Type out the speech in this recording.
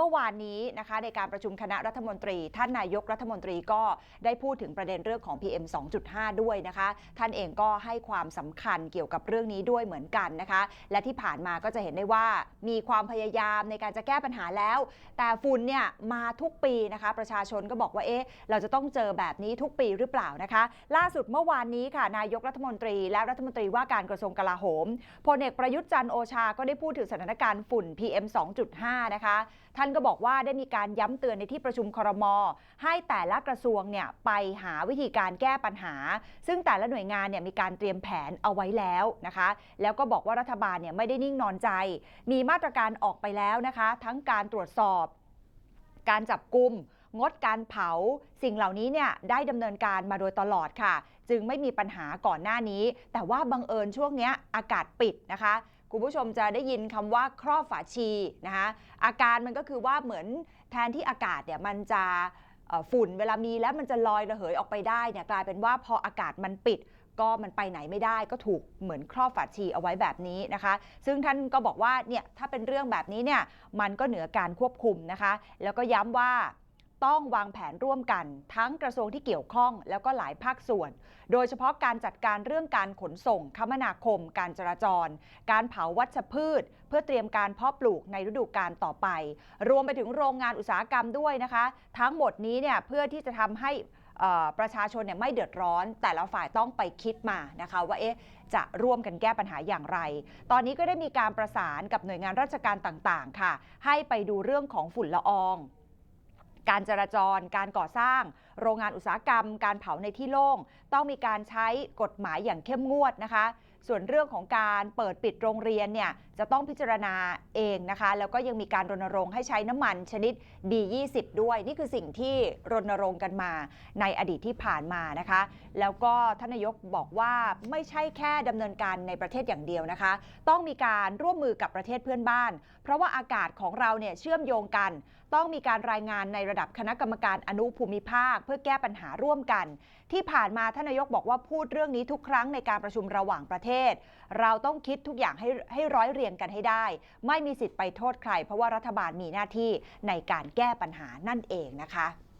มื่อวานนี้นะคะในการประชุมคณะรัฐมนตรี ท่านนายกรัฐมนตรีก็ได้พูดถึงประเด็นเรื่องของ PM 2.5 ด้วยนะคะ ท่านเองก็ให้ความสำคัญเกี่ยวกับเรื่องนี้ด้วยเหมือนกันนะคะ และที่ผ่านมาก็จะเห็นได้ว่ามีความพยายามในการจะแก้ปัญหาแล้ว แต่ฝุ่นเนี่ยมาทุกปีนะคะ ประชาชนก็บอกว่าเอ๊ะเราจะต้องเจอแบบนี้ทุกปีหรือเปล่านะคะ ล่าสุดเมื่อวานนี้ค่ะ นายกรัฐมนตรี และรัฐมนตรีว่าการกระทรวงกลาโหมพลเอกประยุทธ์จันทร์โอชาก็ได้พูดถึงสถานการณ์ฝุ่น PM 2.5 นะคะท่านก็บอกว่าได้มีการย้ำเตือนในที่ประชุมครม ให้แต่ละกระทรวงเนี่ยไปหาวิธีการแก้ปัญหา ซึ่งแต่ละหน่วยงานเนี่ยมีการเตรียมแผนเอาไว้แล้วนะคะ แล้วก็บอกว่ารัฐบาลเนี่ยไม่ได้นิ่งนอนใจ มีมาตรการออกไปแล้วนะคะ ทั้งการตรวจสอบ การจับกลุ่มงดการเผาสิ่งเหล่านี้เนี่ยได้ดำเนินการมาโดยตลอดค่ะ จึงไม่มีปัญหาก่อนหน้านี้ แต่ว่าบังเอิญช่วงนี้อากาศปิดนะคะ คุณผู้ชมจะได้ยินคำว่าครอบฝาชีนะคะอาการมันก็คือว่าเหมือนแทนที่อากาศเนี่ยมันจะฝุ่นเวลามีแล้วมันจะลอยระเหยออกไปได้เนี่ยกลายเป็นว่าพออากาศมันปิดก็มันไปไหนไม่ได้ก็ถูกเหมือนครอบฝาชีเอาไว้แบบนี้นะคะ ซึ่งท่านก็บอกว่าเนี่ยถ้าเป็นเรื่องแบบนี้เนี่ยมันก็เหนือการควบคุมนะคะ แล้วก็ย้ำว่า ต้องวางแผนร่วมกัน ทั้งกระทรวงที่เกี่ยวข้องแล้วก็หลายภาคส่วน โดยเฉพาะการจัดการเรื่องการขนส่ง คมนาคม การจราจร การเผาวัชพืช เพื่อเตรียมการเพาะปลูกในฤดูกาลต่อไป รวมไปถึงโรงงานอุตสาหกรรมด้วยนะคะ ทั้งหมดนี้เนี่ยเพื่อที่จะทำให้ประชาชนเนี่ยไม่เดือดร้อน แต่ละฝ่ายต้องไปคิดมานะคะว่าเอ๊ะจะร่วมกันแก้ปัญหาอย่างไร ตอนนี้ก็ได้มีการประสานกับหน่วยงานราชการต่างๆ ค่ะ ให้ไปดูเรื่องของฝุ่นละออง การจราจร การก่อสร้าง โรงงานอุตสาหกรรม การเผาในที่โล่ง ต้องมีการใช้กฎหมายอย่างเข้มงวดนะคะ ส่วนเรื่องของการเปิดปิดโรงเรียนเนี่ยจะต้องพิจารณาเองนะคะ แล้วก็ยังมีการรณรงค์ให้ใช้น้ำมันชนิด B20 ด้วย นี่คือสิ่งที่รณรงค์กันมาในอดีตที่ผ่านมานะคะ แล้วก็ท่านนายกบอกว่าไม่ใช่แค่ดำเนินการในประเทศอย่างเดียวนะคะ ต้องมีการร่วมมือกับประเทศเพื่อนบ้าน เพราะว่าอากาศของเราเนี่ยเชื่อมโยงกัน ต้องมีการรายงานในระดับคณะกรรมการอนุภูมิภาค เพื่อแก้ปัญหาร่วมกัน ที่ผ่านมาท่านนายกบอกว่าพูดเรื่องนี้ทุกครั้งในการประชุมระหว่างประเทศศ เราต้องคิดทุกอย่างให้ให้ร้อยเรียงกันให้ได้ ไม่มีสิทธิ์ไปโทษใคร เพราะว่ารัฐบาลมีหน้าที่ในการแก้ปัญหานั่นเองนะคะ